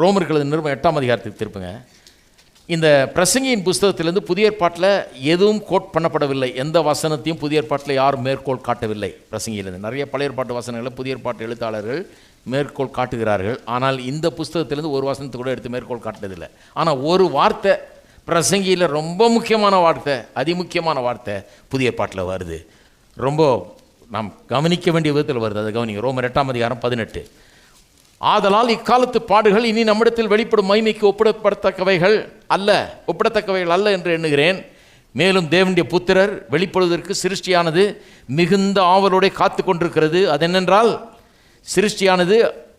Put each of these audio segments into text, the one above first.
ரோமர்களது நிறுவனம் எட்டாம் அதிகாரத்துக்கு திருப்புங்க. இந்த பிரசங்கியின் புஸ்தகத்திலிருந்து புதிய ஏற்பாட்டில் எதுவும் கோட் பண்ணப்படவில்லை. எந்த வசனத்தையும் புதிய ஏற்பாட்டில் யாரும் மேற்கோள் காட்டவில்லை பிரசங்கியிலிருந்து. நிறைய பழைய ஏற்பாட்டு வசனங்களை புதிய ஏற்பாட்டு எழுத்தாளர்கள் மேற்கோள் காட்டுகிறார்கள். ஆனால் இந்த புஸ்தகத்திலேருந்து ஒரு வசனத்தை கூட எடுத்து மேற்கோள் காட்டுறதில்லை ஆனால் ஒரு வார்த்தை பிரசங்கியில் ரொம்ப முக்கியமான வார்த்தை அதிமுக்கியமான வார்த்தை புதிய ஏற்பாட்டில் வருது. ரொம்ப நாம் கவனிக்க வேண்டிய விதத்தில் வருது. அதை கவனிங்க. ரோமர் எட்டாம் அதிகாரம் பதினெட்டு. ஆதலால் இக்காலத்து பாடுகள் இனி நம்மிடத்தில் வெளிப்படும் மகிமைக்கு ஒப்பிடப்படத்தக்கவைகள் அல்ல ஒப்பிடத்தக்கவைகள் அல்ல என்று எண்ணுகிறேன். மேலும் தேவனுடைய புத்திரர் வெளிப்படுவதற்கு சிருஷ்டியானது மிகுந்த ஆவலோடு காத்து கொண்டிருக்கிறது. அதென்னென்றால் சிருஷ்டியானது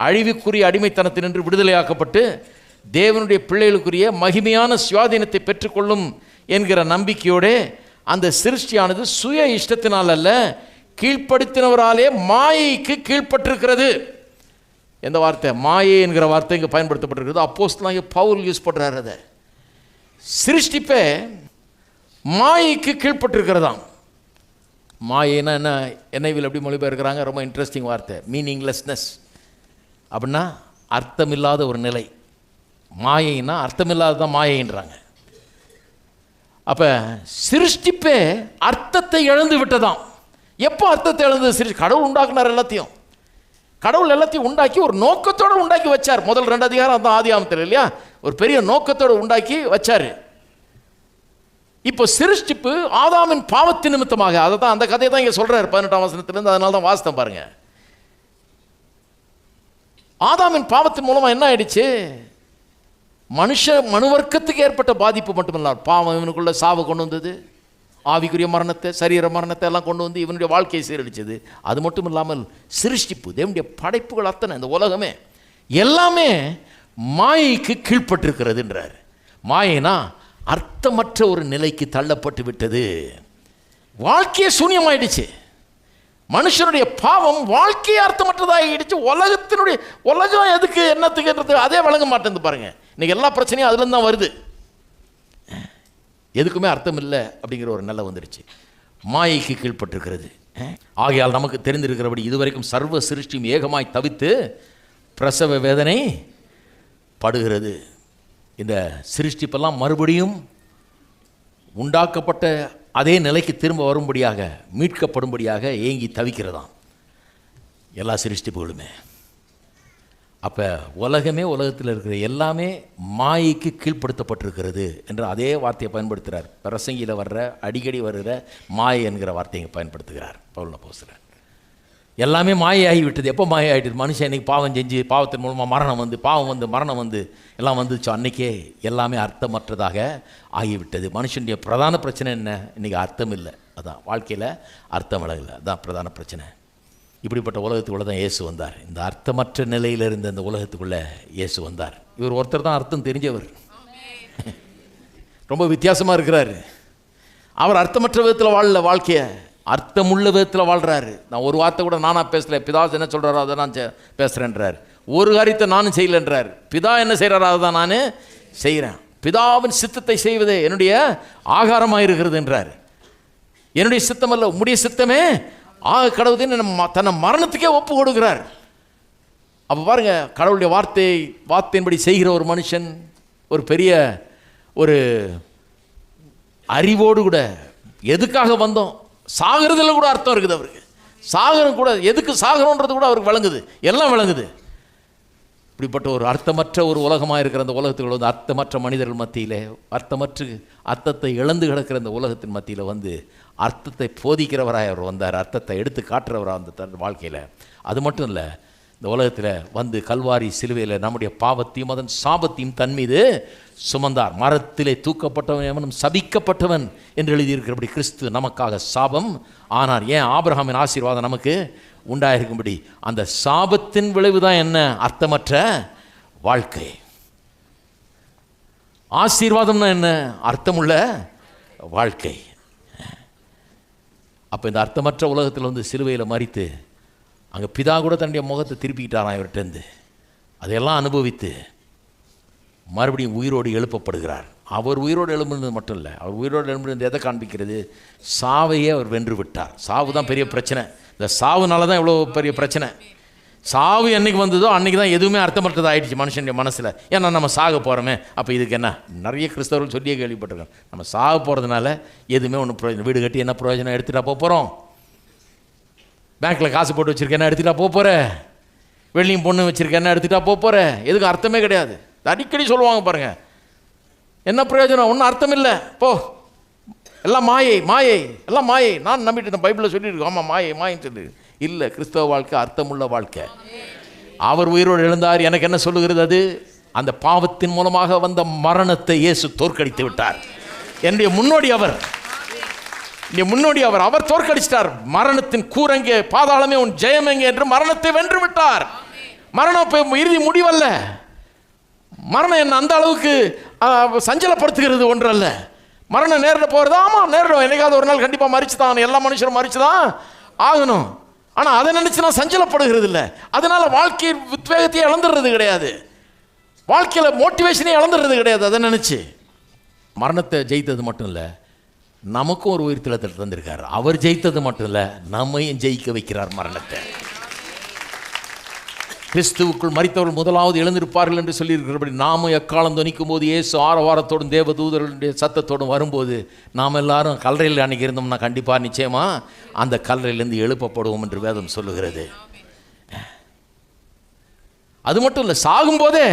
அழிவுக்குரிய அடிமைத்தனத்தினின்று விடுதலையாக்கப்பட்டு தேவனுடைய பிள்ளைகளுக்குரிய மகிமையான சுவாதீனத்தை பெற்றுக்கொள்ளும் என்கிற நம்பிக்கையோடே அந்த சிருஷ்டியானது சுய இஷ்டத்தினால் அல்ல கீழ்ப்படுத்தினவராலே மாயைக்கு கீழ்ப்பட்டிருக்கிறது. எந்த வார்த்தை? மாயை என்கிற வார்த்தை இங்கே பயன்படுத்தப்பட்டிருக்கிறது. அப்போஸ்லாம் இங்கே பவுல் யூஸ் பண்ணுறாரு அதை. சிருஷ்டிப்பே மாயைக்கு கீழ்பட்டிருக்கிறதாம் மாயைனா என்ன? என்ஐவில் எப்படி மொழிபெயர்க்கிறாங்க? ரொம்ப இன்ட்ரெஸ்டிங் வார்த்தை. மீனிங்லெஸ்னஸ் அப்படின்னா அர்த்தமில்லாத ஒரு நிலை. மாயைன்னா அர்த்தமில்லாததான் மாயைன்றாங்க. அப்போ சிருஷ்டிப்பே அர்த்தத்தை இழந்து விட்டதாம். எப்போ அர்த்தத்தை இழந்தது? சிருஷ்டி கடவுள் உண்டாக்குனார் எல்லாத்தையும். கடவுள் எல்லாத்தையும் உண்டாக்கி ஒரு நோக்கத்தோடு உண்டாக்கி வச்சார். முதல் ரெண்டு அதிகாரம் அந்த ஆதி ஆமத்தில் இல்லையா? ஒரு பெரிய நோக்கத்தோடு உண்டாக்கி வச்சார். இப்போ சிருஷ்டிப்பு ஆதாமின் பாவத்தின் நிமித்தமாக அதை தான் அந்த கதையை தான் இங்கே சொல்கிறார் பதினெட்டாம் வசனத்துலேருந்து அதனால தான் வாசித்தம் பாருங்கள் ஆதாமின் பாவத்தின் மூலமாக என்ன ஆயிடுச்சு? மனுஷ மனுவர்க்கத்துக்கு ஏற்பட்ட பாதிப்பு மட்டுமில்ல பாவம் இவனுக்குள்ள சாவு கொண்டு வந்தது. ஆவிக்குரிய மரணத்தை சரீர மரணத்தை எல்லாம் கொண்டு வந்து இவனுடைய வாழ்க்கையை சீரழிச்சது. அது மட்டும் இல்லாமல் சிருஷ்டிப்பு தேவனுடைய படைப்புகள் அத்தனை இந்த உலகமே எல்லாமே மாயைக்கு கீழ்ப்பட்டிருக்கிறதுன்றார். மாயைனா அர்த்தமற்ற ஒரு நிலைக்கு தள்ளப்பட்டு விட்டது. வாழ்க்கையே சூன்யமாயிடுச்சு. மனுஷனுடைய பாவம் வாழ்க்கையே அர்த்தமற்றதாகிடுச்சு. உலகத்தினுடைய உலகம் எதுக்கு என்னத்துக்குன்றது அதே வழங்க மாட்டேங்குது பாருங்க. இன்றைக்கி எல்லா பிரச்சனையும் அதுலேருந்து தான் வருது. எதுக்குமே அர்த்தம் இல்லை அப்படிங்கிற ஒரு நிலை வந்துடுச்சு மாயைக்கு கீழ்ப்பட்டிருக்கிறது. ஆகையால் நமக்கு தெரிந்திருக்கிறபடி இதுவரைக்கும் சர்வ சிருஷ்டியும் ஏகமாய் தவித்து பிரசவ வேதனை படுகிறது. இந்த சிருஷ்டிப்பெல்லாம் மறுபடியும் உண்டாக்கப்பட்ட அதே நிலைக்கு திரும்ப வரும்படியாக மீட்கப்படும்படியாக ஏங்கி தவிக்கிறதாம். எல்லா சிருஷ்டிப்புகளுமே. அப்போ உலகமே உலகத்தில் இருக்கிற எல்லாமே மாயைக்கு கீழ்ப்படுத்தப்பட்டிருக்கிறது என்று அதே வார்த்தையை பயன்படுத்துகிறார் பிரசங்கியில் வர்ற அடிக்கடி வருகிற மாயை என்கிற வார்த்தையை பயன்படுத்துகிறார் பவுல போசுகிறார் எல்லாமே மாயாகி விட்டது எப்போ ஆகிட்டு மனுஷன் இன்னைக்கு பாவம் செஞ்சு பாவத்தின் மூலமாக மரணம் வந்து பாவம் வந்து மரணம் வந்து எல்லாம் வந்துச்சு? அன்றைக்கே எல்லாமே அர்த்தமற்றதாக ஆகிவிட்டது. மனுஷனுடைய பிரதான பிரச்சனை என்ன? இன்றைக்கி அர்த்தம் இல்லை. அதான் வாழ்க்கையில் அர்த்தம் விலகலை. அதான் பிரதான பிரச்சனை. இப்படிப்பட்ட உலகத்துக்குள்ளே தான் இயேசு வந்தார். இந்த அர்த்தமற்ற நிலையில் இருந்த இந்த உலகத்துக்குள்ளே இயேசு வந்தார். இவர் ஒருத்தர் தான் அர்த்தம் தெரிஞ்சவர். ரொம்ப வித்தியாசமாக இருக்கிறாரு. அவர் அர்த்தமற்ற விதத்தில் வாழல வாழ்க்கையை. அர்த்தமுள்ள விதத்தில் வாழ்கிறாரு நான் ஒரு வார்த்தை கூட நானாக பேசல. பிதாஸ் என்ன சொல்கிறாரோ அதை நான் செ- பேசுகிறேன்றார் ஒரு காரியத்தை நானும் செய்யலைன்றார். பிதா என்ன செய்கிறாரோ அதை தான் நான் செய்கிறேன் பிதாவின் சித்தத்தை செய்வதே என்னுடைய ஆகாரமாக இருக்கிறது என்றார் என்னுடைய சித்தம் அல்ல உம்முடைய சித்தமே ஆக கடவுள் நம்ம தன்னை மரணத்துக்கே ஒப்பு கொடுக்கிறார். அப்போ பாருங்க கடவுளுடைய வார்த்தை வார்த்தையின்படி செய்கிற ஒரு மனுஷன் ஒரு பெரிய ஒரு அறிவோடு கூட எதுக்காக வந்தோம்? சாகிறதுல கூட அர்த்தம் இருக்குது அவருக்கு. சாகரம் கூட எதுக்கு சாகிறோன்றது கூட அவருக்கு விளங்குது. எல்லாம் விளங்குது. இப்படிப்பட்ட ஒரு அர்த்தமற்ற ஒரு உலகமாக இருக்கிற அந்த உலகத்துக்குள்ள வந்து அர்த்தமற்ற மனிதர்கள் மத்தியில் அர்த்தமற்ற அர்த்தத்தை இழந்து கிடக்கிற அந்த உலகத்தின் மத்தியில் வந்து அர்த்தத்தை போதிக்கிறவராக அவர் வந்தார். அர்த்தத்தை எடுத்து காட்டுறவராக அந்த தன் வாழ்க்கையில். அது மட்டும் இல்லை இந்த உலகத்தில் வந்து கல்வாரி சிலுவையில் நம்முடைய பாவத்தையும் அதன் சாபத்தையும் தன் மீது சுமந்தார். மரத்திலே தூக்கப்பட்டவன் எவனும் சபிக்கப்பட்டவன் என்று எழுதியிருக்கிறபடி கிறிஸ்து நமக்காக சாபம். ஆனார் ஏன் ஆபிரகாமின் ஆசீர்வாதம் நமக்கு உண்டாயிருக்கும்படி? அந்த சாபத்தின் விளைவு தான் என்ன? அர்த்தமற்ற வாழ்க்கை. ஆசீர்வாதம்னா என்ன? அர்த்தமுள்ள வாழ்க்கை. அப்போ இந்த அர்த்தமற்ற உலகத்தில் வந்து சிலுவையில் மறித்து அங்கே பிதா கூட தன்னுடைய முகத்தை திருப்பிக்கிட்டாராம் இவர்கிட்டருந்து அதையெல்லாம் அனுபவித்து மறுபடியும் உயிரோடு எழுப்பப்படுகிறார். அவர் உயிரோடு எழும்புனது மட்டும் இல்லை அவர் உயிரோடு எழும்புனது எதை காண்பிக்கிறது? சாவையே அவர் வென்று விட்டார். சாவு தான் பெரிய பிரச்சனை. இந்த சாவுனால தான் இவ்வளோ பெரிய பிரச்சனை. சாவு என்றைக்கு வந்ததோ அன்றைக்கி தான் எதுவுமே அர்த்தமற்றதா ஆயிடுச்சு மனுஷனுடைய மனசில். ஏன்னா நம்ம சாக போகிறோமே அப்போ இதுக்கு என்ன? நிறைய கிறிஸ்தவர்கள் சொல்லியே கேள்விப்பட்டிருக்கோம் நம்ம சாக போகிறதுனால எதுவுமே ஒன்றும் பிரயோஜனம். வீடு கட்டி என்ன பிரயோஜனம்? எடுத்துகிட்டா போக போகிறோம் பேங்க்கில் காசு போட்டு வச்சுருக்கேன்னா எடுத்துகிட்டா போக போகிற வெள்ளியும் பொண்ணு வச்சுருக்கேன்னா எடுத்துகிட்டா போக போகிற எதுக்கு அர்த்தமே கிடையாது. அடிக்கடி சொல்லுவாங்க பாருங்கள் என்ன பிரயோஜனம்? ஒன்றும் அர்த்தம் இல்லை. போ. எல்லாம் மாயை மாயை எல்லாம் மாயை. நான் நம்பிட்டு இந்த பைபிளில் சொல்லியிருக்கோம் ஆமாம் மாயை மாயின்னு சொல்லி இல்லை கிறிஸ்தவ வாழ்க்கை அர்த்தமுள்ள வாழ்க்கை. அவர் உயிரோடு எழுந்தார் எனக்கு என்ன சொல்லுகிறது அது? அந்த பாவத்தின் மூலமாக வந்த மரணத்தை இயேசு தோற்கடித்து விட்டார். என்னுடைய முன்னோடி அவர். என்னுடைய முன்னோடி அவர் அவர் தோற்கடிச்சிட்டார். மரணத்தின் கூரங்கே பாதாளமே உன் ஜெயமெங்கே என்று மரணத்தை வென்று விட்டார். மரணம் இப்போ இறுதி முடிவல்ல. மரணம் என்ன அந்த அளவுக்கு சஞ்சலப்படுத்துகிறது ஒன்றல்ல. மரணம் நேரில் போகிறது ஆமாம் நேரிடும். என்னைக்காவது ஒரு நாள் கண்டிப்பாக மறிச்சு தான் எல்லா மனுஷரும் மறிச்சு தான் ஆகணும். ஆனால் அதை நினச்சி நான் சஞ்சலப்படுகிறது இல்லை அதனால் வாழ்க்கை உத்வேகத்தையே இழந்துடுறது கிடையாது. வாழ்க்கையில் மோட்டிவேஷனே இழந்துடுறது கிடையாது அதை நினச்சி. மரணத்தை ஜெயித்தது மட்டும் இல்லை நமக்கும் ஒரு உயிர்த்தலத்தை தந்திருக்கார். அவர் ஜெயித்தது மட்டும் இல்லை நம்மையும் ஜெயிக்க வைக்கிறார் மரணத்தை. கிறிஸ்துவுக்குள் மறித்தவர்கள் முதலாவது எழுந்திருப்பார்கள் என்று சொல்லியிருக்கிறபடி நாமும் எக்காலம் துணிக்கும் போது இயேசு ஆரவாரத்தோடும் தேவ தூதர்களுடைய சத்தத்தோடும் வரும்போது நாம் எல்லாரும் கல்லறையில் அன்னைக்கு இருந்தோம்னா கண்டிப்பாக நிச்சயமா அந்த கல்லறையிலேருந்து எழுப்பப்படுவோம் என்று வேதம் சொல்லுகிறது. அது மட்டும் இல்லை சாகும்போதே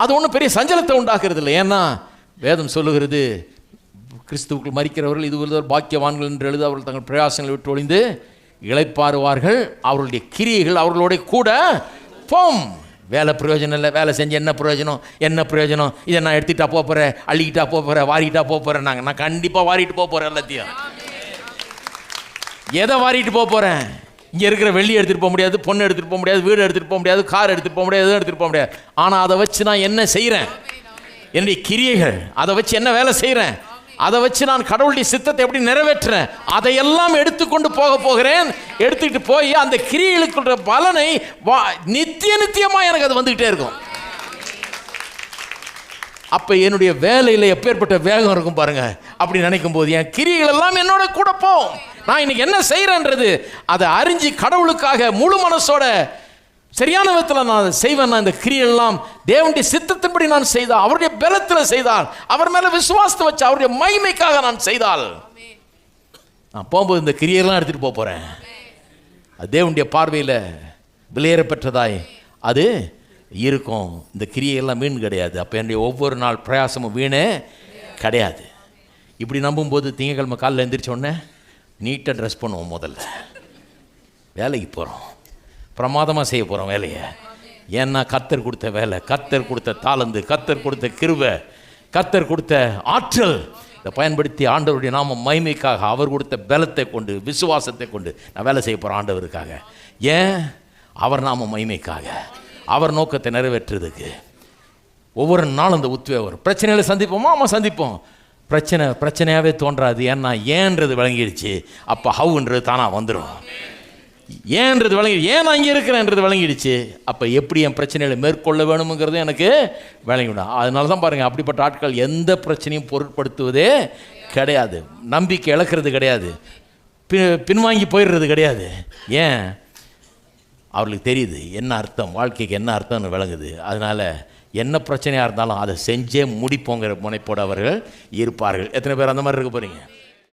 அது ஒன்றும் பெரிய சஞ்சலத்தை உண்டாக்குறது இல்லை ஏன்னா வேதம் சொல்லுகிறது கிறிஸ்துவுக்குள் மறிக்கிறவர்கள் இது ஒரு பாக்கியவான்கள் என்று எழுத அவர்கள் தங்கள் பிரயாசங்களை விட்டு ஒளிந்து இழைப்பாருவார்கள் அவர்களுடைய கிரியைகள் அவர்களோட கூட போம். வேலை பிரயோஜனம் இல்லை வேலை செஞ்சு என்ன பிரயோஜனம் என்ன பிரயோஜனம்? இதை நான் எடுத்துகிட்டா போக போகிறேன் அள்ளிக்கிட்டா போக போகிறேன் வாரிக்கிட்டா போக போகிறேன் நாங்கள் நான் கண்டிப்பாக வாரிட்டு போக போகிறேன் எல்லாத்தையும். எதை வாரிட்டு போக போகிறேன் இங்கே இருக்கிற வெள்ளி எடுத்துகிட்டு போக முடியாது பொண்ணு எடுத்துகிட்டு போக முடியாது வீடு எடுத்துகிட்டு போக முடியாது கார் எடுத்துகிட்டு போக முடியாது எதுவும் எடுத்துகிட்டு போக முடியாது. ஆனால் அதை வச்சு நான் என்ன செய்கிறேன் என்னுடைய கிரியைகள் அதை வச்சு என்ன வேலை செய்கிறேன் அதை வச்சு நான் கடவுளுடைய சித்தத்தை எப்படி நிறைவேற்றுறேன்? அதையெல்லாம் எடுத்துக்கொண்டு போக போகிறேன். எடுத்துக்கிட்டு போய் அந்த கிரியைகளுக்குள்ள பலனை வா- நித்திய நித்தியமாக எனக்கு அது வந்துக்கிட்டே இருக்கும். அப்போ என்னுடைய வேலையில் எப்பேற்பட்ட வேகம் இருக்கும் பாருங்க. அப்படி நினைக்கும் போது என் கிரிகள் எல்லாம் என்னோட கூட போகும் நான் இன்னைக்கு என்ன செய்கிறேன்றது அதை அறிஞ்சு கடவுளுக்காக முழு மனசோட சரியான விதத்தில் நான் செய்வேன் நான் இந்த கிரியெல்லாம் தேவனுடைய சித்தத்தின்படி நான் செய்தால் அவருடைய பலத்தில் செய்தால் அவர் மேலே விசுவாசத்தை வச்சு அவருடைய மகிமைக்காக நான் செய்தால் நான் போகும்போது இந்த கிரியெல்லாம் எடுத்துகிட்டு போக போகிறேன் அது தேவனுடைய பார்வையில் விலையேற பெற்றதாய். அது இருக்கும். இந்த கிரியையெல்லாம் வீண் கிடையாது. அப்போ என்னுடைய ஒவ்வொரு நாள் பிரயாசமும் வீணே கிடையாது. இப்படி நம்பும்போது திங்கக்கிழமை காலைல எந்திரிச்ச உடனே நீட்டாக ட்ரெஸ் பண்ணுவோம் முதல்ல. வேலைக்கு போகிறோம் பிரமாதமாக செய்ய போகிறோம் வேலையை. ஏன்னா கத்தர் கொடுத்த வேலை கத்தர் கொடுத்த தாளந்து கத்தர் கொடுத்த கிருவை கத்தர் கொடுத்த ஆற்றல். இதை பயன்படுத்தி ஆண்டவருடைய நாம மகிமைக்காக அவர் கொடுத்த பலத்தை கொண்டு விசுவாசத்தை கொண்டு நான் வேலை செய்ய போகிறேன் ஆண்டவருக்காக. ஏன்? அவர் நாம மகிமைக்காக. அவர் நோக்கத்தை நிறைவேற்றுறதுக்கு. ஒவ்வொரு நாளும் அந்த உத்வேகம் வரும். பிரச்சனைகளை சந்திப்போமா? ஆமாம் சந்திப்போம். பிரச்சனை பிரச்சனையாகவே தோன்றாது. ஏன்னா ஏன்றது விளங்கிடுச்சு. அப்போ ஹவுன்றது தானாக வந்துடும் ஏன்றது விளங்கி ஏன் நான் இங்கே இருக்கிறேன்றது விளங்கிடுச்சு அப்போ எப்படி என் பிரச்சனைகளை மேற்கொள்ள வேணுங்கிறது எனக்கு விளங்கிவிடும் அதனால தான் பாருங்கள் அப்படிப்பட்ட ஆட்கள் எந்த பிரச்சனையும் பொருட்படுத்துவதே கிடையாது. நம்பிக்கை இழக்கிறது கிடையாது. பின் பின்வாங்கி போயிடுறது கிடையாது. ஏன்? அவர்களுக்கு தெரியுது என்ன அர்த்தம்? வாழ்க்கைக்கு என்ன அர்த்தம்னு விளங்குது. அதனால் என்ன பிரச்சனையாக இருந்தாலும் அதை செஞ்சே முடிப்போங்கிற முனைப்போடு அவர்கள் இருப்பார்கள். எத்தனை பேர் அந்த மாதிரி இருக்க போகிறீங்க